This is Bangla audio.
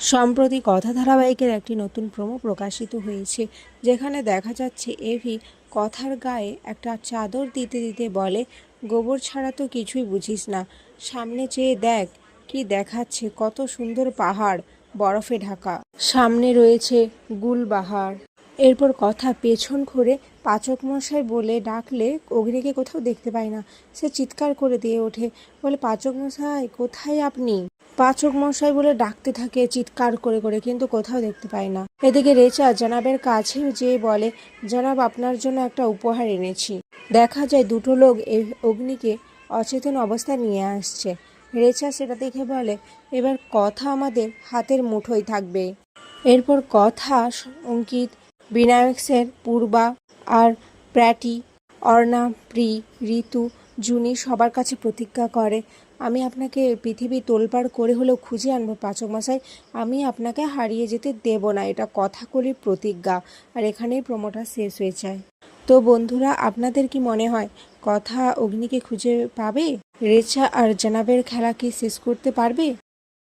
সম্প্রতি কথা ধারাবাহিকের একটি নতুন প্রোমো প্রকাশিত হয়েছে, যেখানে দেখা যাচ্ছে এভি কথার গায়ে একটা চাদর দিতে দিতে বলে, গোবর ছাড়া তো কিছুই বুঝিস না। সামনে চেয়ে দেখ কি দেখাচ্ছে কত সুন্দর পাহাড়, বরফে ঢাকা। সামনে রয়েছে গুলবাহার। এরপর কথা পেছন করে পাচক মশাই বলে ডাকলে অগ্নিকে কোথাও দেখতে পায় না। সে চিৎকার করে দিয়ে ওঠে। বলে পাচক মশাই কোথায় আপনি? পাচক মশাই বলে ডাকতে থাকে, চিৎকার করে করে, কিন্তু কোথাও দেখতে পায় না। এদিকে রেচা জানাবের কাছেও যেয়ে বলে, জানাব, আপনার জন্য একটা উপহার এনেছি। দেখা যায় দুটো লোক এই অগ্নিকে অচেতন অবস্থায় নিয়ে আসছে। রেচা সেটা দেখে বলে, এবার কথা আমাদের হাতের মুঠোয় থাকবে। এরপর কথা অঙ্কিত বিনায়কসের পূর্বা আর প্র্যাটি অর্ণা, প্রি, ঋতু জুনি সবার কাছে প্রতিজ্ঞা করে, আমি আপনাকে পৃথিবী তোলপাড় করে হলেও খুঁজে আনব পাচক মশাই আমি আপনাকে হারিয়ে যেতে দেব না। এটা কথা করি প্রতিজ্ঞা, আর এখানেই প্রোমোটা শেষ হয়ে যায়। তো বন্ধুরা, আপনাদের কি মনে হয়, কথা অগ্নিকে খুঁজে পাবে? রেচা আর জানাবের খেলা কি শেষ করতে পারবে?